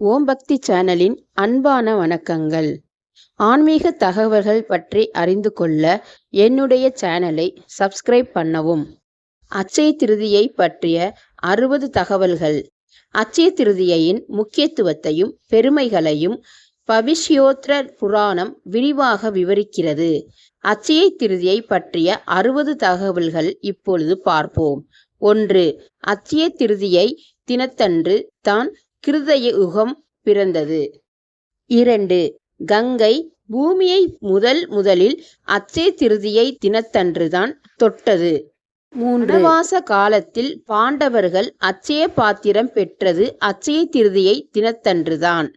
ஓம் பக்தி சேனலின் அன்பான வணக்கங்கள். ஆன்மீக தகவல்கள் பற்றி அறிந்து கொள்ள என்னுடைய சேனலை சப்ஸ்கிரைப் பண்ணவும். அச்சய திருதியை பற்றிய அறுபது தகவல்கள். அச்சய திருதியையின் முக்கியத்துவத்தையும் பெருமைகளையும் பவிஷ்யோத்ர புராணம் விரிவாக விவரிக்கிறது. அச்சய திருதியை பற்றிய அறுபது தகவல்கள் இப்பொழுது பார்ப்போம். ஒன்று அச்சய திருதியை தினத்தன்று தான் கிருதய யுகம் பிறந்தது. இரண்டு கங்கை பூமியை முதல் முதலில் அச்சே திருதியை தினத்தன்றுதான் தொட்டது. மூன்று காலத்தில் பாண்டவர்கள் அச்சய பாத்திரம் பெற்றது அச்சய திருதியை தினத்தன்றுதான்.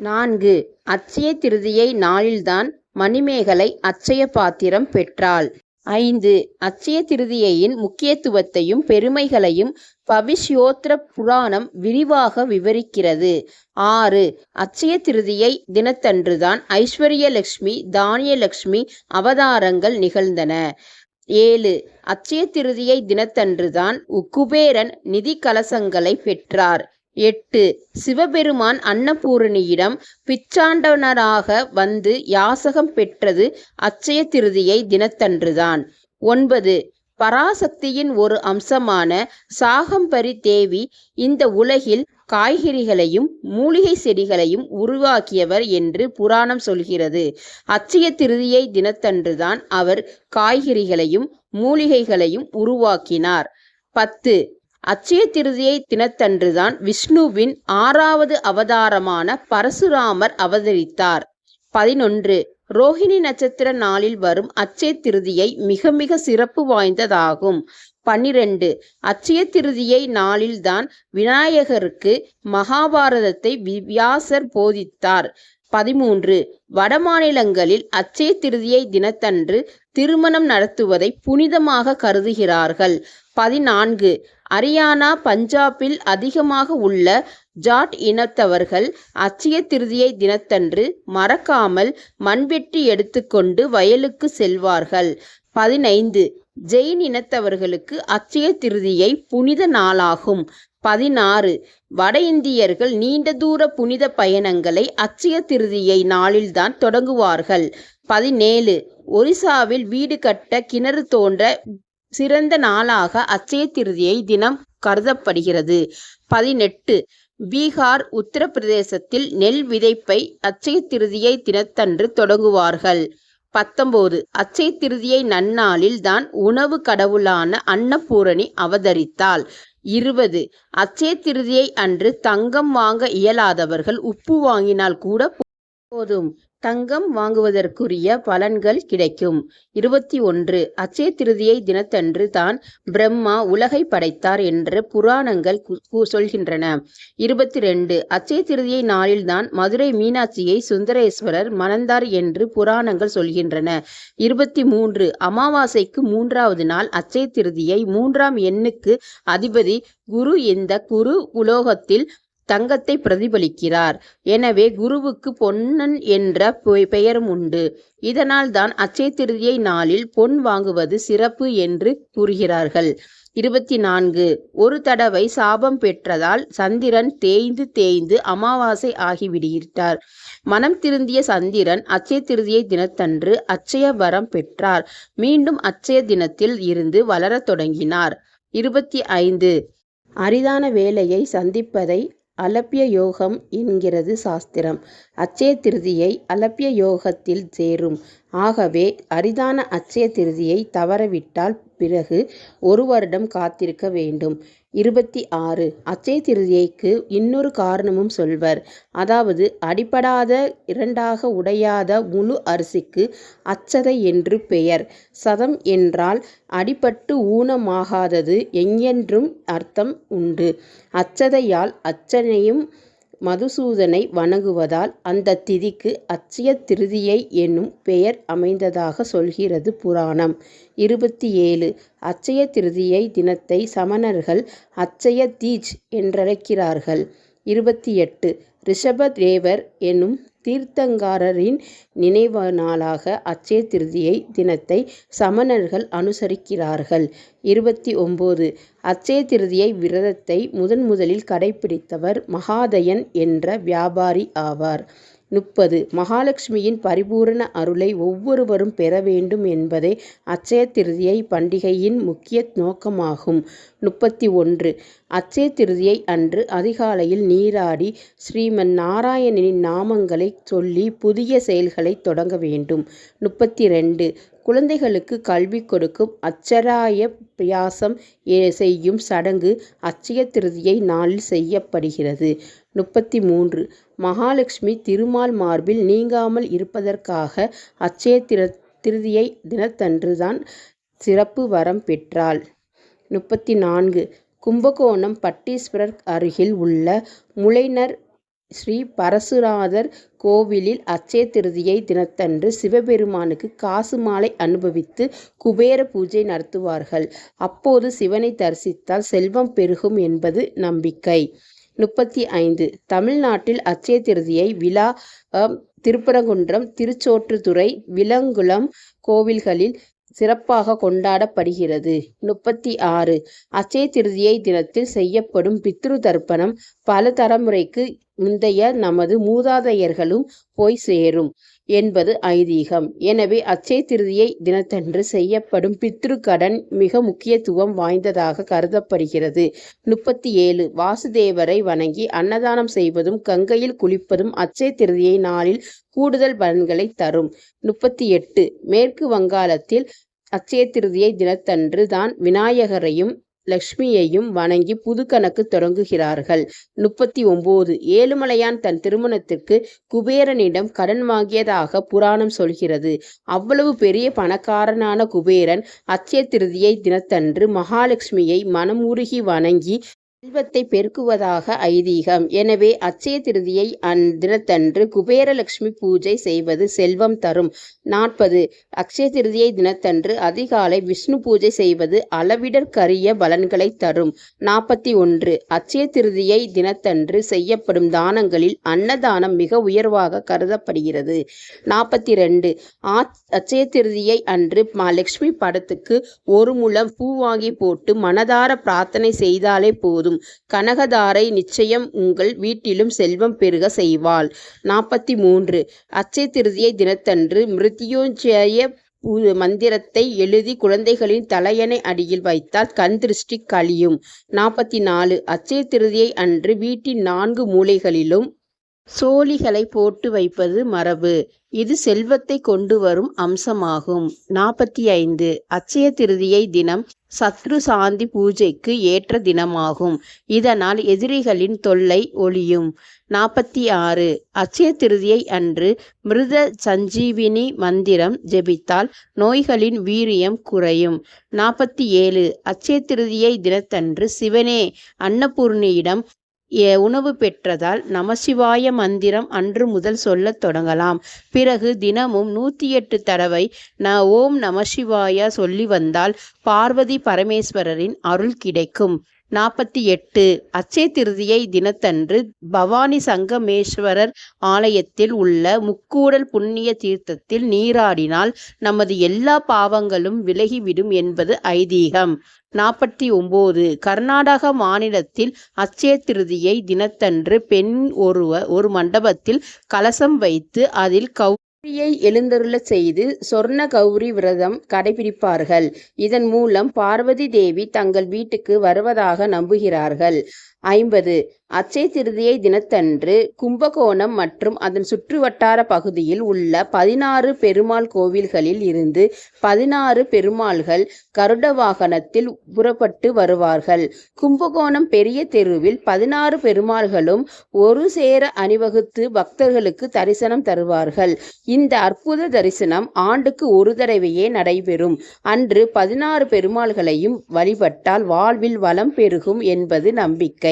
நான்கு அச்சய திருதியை நாளில்தான் மணிமேகலை அச்சய பாத்திரம் பெற்றாள். ஐந்து. அச்சய திருதியையின் முக்கியத்துவத்தையும் பெருமைகளையும் பவிஷ்யோத்ர புராணம் விரிவாக விவரிக்கிறது. ஆறு. அச்சய திருதியை தினத்தன்றுதான் ஐஸ்வர்யலக்ஷ்மி தானியலக்ஷ்மி அவதாரங்கள் நிகழ்ந்தன. ஏழு. அச்சய திருதியை தினத்தன்றுதான் குபேரன் நிதி கலசங்களை பெற்றார். எட்டு. சிவபெருமான் அன்னபூரணியிடம் பிச்சாண்டனராக வந்து யாசகம் பெற்றது அச்சய திருதியை தினத்தன்றுதான். ஒன்பது. பராசக்தியின் ஒரு அம்சமான சாகம்பரி தேவி இந்த உலகில் காய்கறிகளையும் மூலிகை செடிகளையும் உருவாக்கியவர் என்று புராணம் சொல்கிறது. அச்சய திருதியை தினத்தன்றுதான் அவர் காய்கறிகளையும் மூலிகைகளையும் உருவாக்கினார். பத்து. அச்சய திருதியை தினத்தன்றுதான் விஷ்ணுவின் ஆறாவது அவதாரமான பரசுராமர் அவதரித்தார். பதினொன்று. ரோஹிணி நட்சத்திர நாளில் வரும் அச்சய திருதியை மிக மிக சிறப்பு வாய்ந்ததாகும். பன்னிரண்டு. அச்சய திருதியை நாளில்தான் விநாயகருக்கு மகாபாரதத்தை வியாசர் போதித்தார். பதிமூன்று. வடமாநிலங்களில் அச்சய திருதியை தினத்தன்று திருமணம் நடத்துவதை புனிதமாக கருதுகிறார்கள். பதினான்கு. அரியானா பஞ்சாபில் அதிகமாக உள்ள ஜாட் இனத்தவர்கள் அச்சய திருதியை தினத்தன்று மறக்காமல் மண்வெட்டி எடுத்துக்கொண்டு வயலுக்கு செல்வார்கள். பதினைந்து. ஜெயின் இனத்தவர்களுக்கு அச்சய திருதியை புனித நாளாகும். பதினாறு. வட இந்தியர்கள் நீண்ட தூர புனித பயணங்களை அச்சய திருதியை நாளில்தான் தொடங்குவார்கள். பதினேழு. ஒரிசாவில் வீடு கட்ட கிணறு தோன்ற சிறந்த நாளாக அச்சய திருதியை தினம் கருதப்படுகிறது. பதினெட்டு. பீகார் உத்தரப்பிரதேசத்தில் நெல் விதைப்பை அச்சய திருதியை தினத்தன்று தொடங்குவார்கள். பத்தொன்பது அச்சய திருதியை நன்னாளில் தான் உணவு கடவுளான அன்னபூரணி அவதரித்தாள். இருபது. அச்சய திருதியை அன்று தங்கம் வாங்க இயலாதவர்கள் உப்பு வாங்கினால் கூட போதும். தங்கம் வாங்குவதற்குரிய பலன்கள் கிடைக்கும். இருபத்தி ஒன்று. அச்சய திருதியை தினத்தன்று தான் பிரம்மா உலகை படைத்தார் என்று புராணங்கள் சொல்கின்றன. இருபத்தி ரெண்டு. அச்சய திருதியை நாளில்தான் மதுரை மீனாட்சியை சுந்தரேஸ்வரர் மணந்தார் என்று புராணங்கள் சொல்கின்றன. இருபத்தி மூன்று. அமாவாசைக்கு மூன்றாவது நாள் அச்சய திருதியை மூன்றாம் எண்ணுக்கு அதிபதி குரு இந்த குரு உலோகத்தில் தங்கத்தை பிரதிபலிக்கிறார். எனவே குருவுக்கு பொன்னன் என்ற பெயரும் உண்டு. இதனால் தான் அச்சய திருதியை நாளில் பொன் வாங்குவது சிறப்பு என்று கூறுகிறார்கள். இருபத்தி நான்கு. ஒரு தடவை சாபம் பெற்றதால் சந்திரன் தேய்ந்து தேய்ந்து அமாவாசை ஆகிவிடுகிறார். மனம் திருந்திய சந்திரன் அச்சய திருதியை தினத்தன்று அச்சய வரம் பெற்றார். மீண்டும் அச்சய தினத்தில் இருந்து வளரத் தொடங்கினார். இருபத்தி ஐந்து. அரிதான வேலையை சந்திப்பதை அலப்பிய யோகம் என்கிறது சாஸ்திரம். அச்சய திருதியை அலப்பிய யோகத்தில் சேரும். ஆகவே அரிதான அச்சய திருதியை தவறவிட்டால் பிறகு ஒரு வருடம் காத்திருக்க வேண்டும். இருபத்தி ஆறு. அச்சய திருதியைக்கு இன்னொரு காரணமும் சொல்வர். அதாவது அடிப்படாத இரண்டாக உடையாத முழு அரிசிக்கு அச்சதை என்று பெயர். சதம் என்றால் அடிபட்டு ஊனமாகாதது எங்கென்றும் அர்த்தம் உண்டு. அச்சதையால் அச்சனையும் மதுசூதனை வணங்குவதால் அந்த திதிக்கு அச்சய திருதியை என்னும் பெயர் அமைந்ததாக சொல்கிறது புராணம். இருபத்தி ஏழு அச்சய திருதியை தினத்தை சமணர்கள் அச்சய தீஜ் என்றழைக்கிறார்கள். இருபத்தி எட்டு ரிஷபதேவர் என்னும் தீர்த்தங்காரரின் நினைவு நாளாக அட்சய திருதியை தினத்தை சமணர்கள் அனுசரிக்கிறார்கள். இருபத்தி ஒம்போது அட்சய திருதியை விரதத்தை முதன் முதலில் கடைப்பிடித்தவர் மகாதயன் என்ற வியாபாரி ஆவார். முப்பது மகாலட்சுமியின் பரிபூரண அருளை ஒவ்வொருவரும் பெற வேண்டும் என்பதே அட்சய திருதியை பண்டிகையின் முக்கிய நோக்கமாகும். முப்பத்தி ஒன்று அட்சய திருதியை அன்று அதிகாலையில் நீராடி ஸ்ரீமன் நாராயணனின் நாமங்களை சொல்லி புதிய செயல்களை தொடங்க வேண்டும். முப்பத்தி ரெண்டு குழந்தைகளுக்கு கல்வி கொடுக்கும் அச்சராய பிரியாசம் செய்யும் சடங்கு அச்சய திருதியை நாளில் செய்யப்படுகிறது. முப்பத்தி மூன்று மகாலட்சுமி திருமால் மார்பில் நீங்காமல் இருப்பதற்காக அட்சய திருதியை தினத்தன்று தான் சிறப்பு வரம் பெற்றாள். முப்பத்தி நான்கு கும்பகோணம் பட்டீஸ்வரர் அருகில் உள்ள முளைனர் ஸ்ரீ பரசுராதர் கோவிலில் அச்சய திருதியை தினத்தன்று சிவபெருமானுக்கு காசு மாலை அனுபவித்து குபேர பூஜை நடத்துவார்கள். அப்போது சிவனை தரிசித்தால் செல்வம் பெருகும் என்பது நம்பிக்கை. முப்பத்தி ஐந்து தமிழ்நாட்டில் அச்சய திருதியை விழா திருப்பரங்குன்றம் திருச்சோற்றுத்துறை விலங்குளம் கோவில்களில் சிறப்பாக கொண்டாடப்படுகிறது. முப்பத்தி ஆறு அச்சய திருதியை தினத்தில் செய்யப்படும் பித்ரு தர்ப்பணம் பல தலைமுறைக்கு முந்தைய நமது மூதாதையர்களும் போய் சேரும் என்பது ஐதீகம். எனவே அட்சய திருதியை தினத்தன்று செய்யப்படும் பித்ரு கடன் மிக முக்கியத்துவம் வாய்ந்ததாக கருதப்படுகிறது. முப்பத்தி ஏழு வாசுதேவரை வணங்கி அன்னதானம் செய்வதும் கங்கையில் குளிப்பதும் அட்சய திருதியை நாளில் கூடுதல் பலன்களை தரும். முப்பத்தி எட்டு மேற்கு வங்காளத்தில் அட்சய திருதியை தினத்தன்று தான் விநாயகரையும் லக்ஷ்மியையும் வணங்கி புதுக்கணக்கு தொடங்குகிறார்கள். முப்பத்தி ஒன்பது ஏழுமலையான் தன் திருமணத்திற்கு குபேரனிடம் கடன் வாங்கியதாக புராணம் சொல்கிறது. அவ்வளவு பெரிய பணக்காரனான குபேரன் அட்சய திருதியை தினத்தன்று மகாலட்சுமியை மனமுருகி வணங்கி செல்வத்தை பெருக்குவதாக ஐதீகம். எனவே அச்சய திருதியை தினத்தன்று குபேரலட்சுமி பூஜை செய்வது செல்வம் தரும். நாற்பது அக்ஷய திருதியை தினத்தன்று அதிகாலை விஷ்ணு பூஜை செய்வது அளவிடற்கரிய பலன்களை தரும். நாற்பத்தி ஒன்று அச்சய திருதியை தினத்தன்று செய்யப்படும் தானங்களில் அன்னதானம் மிக உயர்வாக கருதப்படுகிறது. நாற்பத்தி ரெண்டு அட்சய திருதியை அன்று லட்சுமி படத்துக்கு ஒரு முழம் பூ வாங்கி போட்டு மனதார பிரார்த்தனை செய்தாலே போதும். கனகதாரை நிச்சயம் உங்கள் வீட்டிலும் செல்வம் பெருக செய்வாள். நாற்பத்தி மூன்று அச்சை திருதியை தினத்தன்று மிருத்யோஞ்சய மந்திரத்தை எழுதி குழந்தைகளின் தலையணை அடியில் வைத்தால் கண் திருஷ்டி கழியும். நாற்பத்தி நாலு அச்சய திருதியை அன்று வீட்டின் நான்கு மூலைகளிலும் சோழிகளை போட்டு வைப்பது மரபு. இது செல்வத்தை கொண்டு வரும் அம்சமாகும். நாற்பத்தி ஐந்து அச்சய திருதியை தினம் சத்ரு சாந்தி பூஜைக்கு ஏற்ற தினமாகும். இதனால் எதிரிகளின் தொல்லை ஒழியும். நாற்பத்தி ஆறு அச்சய திருதியை அன்று மிருத சஞ்சீவினி மந்திரம் ஜெபித்தால் நோய்களின் வீரியம் குறையும். நாற்பத்தி ஏழு அச்சய திருதியை தினத்தன்று சிவனே அன்னபூர்ணியிடம் உணவு பெற்றதால் நமசிவாய மந்திரம் அன்று முதல் சொல்லத் தொடங்கலாம். பிறகு தினமும் நூற்றி எட்டு தடவை ந ஓம் நமசிவாய சொல்லி வந்தால் பார்வதி பரமேஸ்வரரின் அருள் கிடைக்கும். நாற்பத்தி எட்டு அச்சய திருதியை தினத்தன்று பவானி சங்கமேஸ்வரர் ஆலயத்தில் உள்ள முக்கூடல் புண்ணிய தீர்த்தத்தில் நீராடினால் நமது எல்லா பாவங்களும் விலகிவிடும் என்பது ஐதீகம். நாற்பத்தி ஒம்போது கர்நாடக மாநிலத்தில் அட்சய திருதியை தினத்தன்று பெண் ஒருவர் ஒரு மண்டபத்தில் கலசம் வைத்து அதில் கௌரியை எழுந்தருளச் செய்து சொர்ண கௌரி விரதம் கடைபிடிப்பார்கள். இதன் மூலம் பார்வதி தேவி தங்கள் வீட்டுக்கு வருவதாக நம்புகிறார்கள். ஐம்பது அச்சய திருதியை தினத்தன்று கும்பகோணம் மற்றும் அதன் சுற்றுவட்டார பகுதியில் உள்ள பதினாறு பெருமாள் கோவில்களில் இருந்து பதினாறு பெருமாள்கள் கருட வாகனத்தில் புறப்பட்டு வருவார்கள். கும்பகோணம் பெரிய தெருவில் பதினாறு பெருமாள்களும் ஒரு சேர அணிவகுத்து பக்தர்களுக்கு தரிசனம் தருவார்கள். இந்த அற்புத தரிசனம் ஆண்டுக்கு ஒரு தடவையே நடைபெறும். அன்று பதினாறு பெருமாள்களையும் வழிபட்டால் வாழ்வில் வளம் பெருகும் என்பது நம்பிக்கை.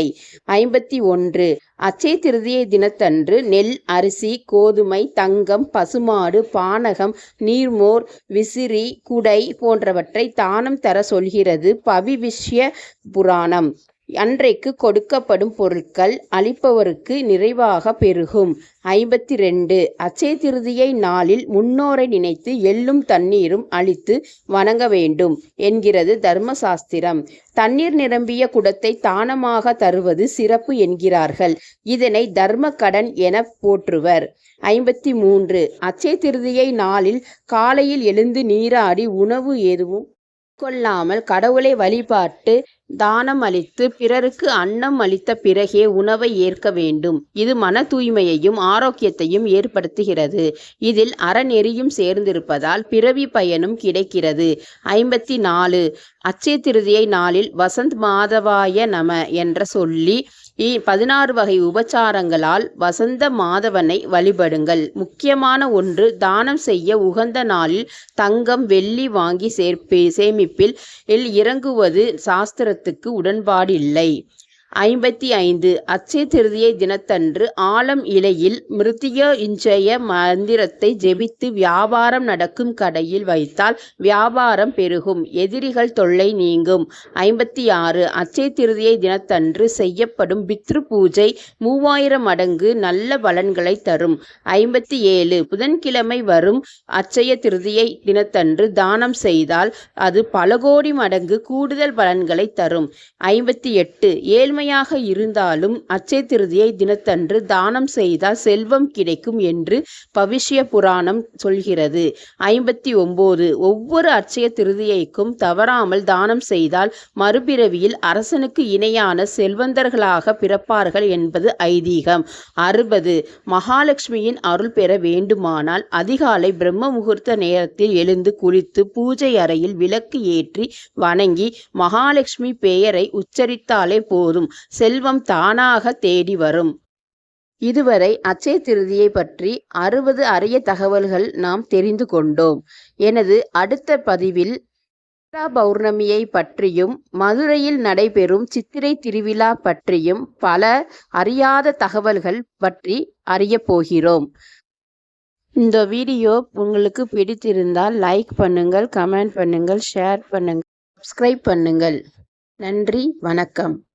ஐம்பத்தி ஒன்று அச்சை திருதியை தினத்தன்று நெல் அரிசி கோதுமை தங்கம் பசுமாடு பானகம் நீர்மோர் விசிறி குடை போன்றவற்றை தானம் தர சொல்கிறது பவிவிஷ்ய புராணம். அன்றைக்கு கொடுக்கப்படும் பொருட்கள் அளிப்பவருக்கு நிறைவாக பெருகும். ஐம்பத்தி ரெண்டு அச்சய திருதியை நாளில் முன்னோரை நினைத்து எள்ளும் தண்ணீரும் அளித்து வணங்க வேண்டும் என்கிறது தர்ம சாஸ்திரம். தண்ணீர் நிரம்பிய குடத்தை தானமாக தருவது சிறப்பு என்கிறார்கள். இதனை தர்ம கடன் என போற்றுவர். ஐம்பத்தி மூன்று அச்சய திருதியை நாளில் காலையில் எழுந்து நீராடி உணவு எதுவும் கொள்ளாமல் கடவுளை வழிபாட்டு தானம் அளித்து பிறருக்கு அன்னம் அளித்த பிறகே உணவை ஏற்க வேண்டும். இது மன தூய்மையையும் ஆரோக்கியத்தையும் ஏற்படுத்துகிறது. இதில் அறநெறியும் சேர்ந்திருப்பதால் பிறவி பயனும் கிடைக்கிறது. ஐம்பத்தி நாலு அட்சய திருதியை நாளில் வசந்த் மாதவாய நம என்ற சொல்லி பதினாறு வகை உபச்சாரங்களால் வசந்த மாதவனை வழிபடுங்கள். முக்கியமான ஒன்று தானம் செய்ய உகந்த நாளில் தங்கம் வெள்ளி வாங்கி சேர்ப்பே சேமிப்பில் இறங்குவது சாஸ்திரத்துக்கு உடன்பாடில்லை. ஐம்பத்தி ஐந்து அச்சய திருதியை தினத்தன்று ஆலம் இலையில் மிருத்யுஞ்சய மந்திரத்தை ஜெபித்து வியாபாரம் நடக்கும் கடையில் வைத்தால் வியாபாரம் பெருகும் எதிரிகள் தொல்லை நீங்கும். ஐம்பத்தி ஆறு அட்சய திருதியை தினத்தன்று செய்யப்படும் பித்ரு பூஜை மூவாயிரம் மடங்கு நல்ல பலன்களை தரும். ஐம்பத்தி ஏழு புதன்கிழமை வரும் அட்சய திருதியை தினத்தன்று தானம் செய்தால் அது பல கோடி மடங்கு கூடுதல் பலன்களை தரும். ஐம்பத்தி எட்டு ஏழ்மையாக இருந்தாலும் அச்சய திருதியை தினத்தன்று தானம் செய்தால் செல்வம் கிடைக்கும் என்று பவிஷ்ய புராணம் சொல்கிறது. ஐம்பத்தி ஒன்பது ஒவ்வொரு அட்சய திருதியைக்கும் தவறாமல் தானம் செய்தால் மறுபிறவியில் அரசனுக்கு இணையான செல்வந்தர்களாக பிறப்பார்கள் என்பது ஐதீகம். அறுபது மகாலட்சுமியின் அருள் பெற வேண்டுமானால் அதிகாலை பிரம்ம முகூர்த்த நேரத்தில் எழுந்து குளித்து பூஜை அறையில் விளக்கு ஏற்றி வணங்கி மகாலட்சுமி பெயரை உச்சரித்தாலே போதும் செல்வம் தானாக தேடி வரும். இதுவரை அச்சய திருதியை பற்றி அறுபது அரிய தகவல்கள் நாம் தெரிந்து கொண்டோம். எனது அடுத்த பதிவில் சித்ரா பௌர்ணமியை பற்றியும் மதுரையில் நடைபெறும் சித்திரை திருவிழா பற்றியும் பல அறியாத தகவல்கள் பற்றி அறியப் போகிறோம். இந்த வீடியோ உங்களுக்கு பிடித்திருந்தால் லைக் பண்ணுங்கள் கமெண்ட் பண்ணுங்கள் ஷேர் பண்ணுங்கள் சப்ஸ்கிரைப் பண்ணுங்கள். நன்றி வணக்கம்.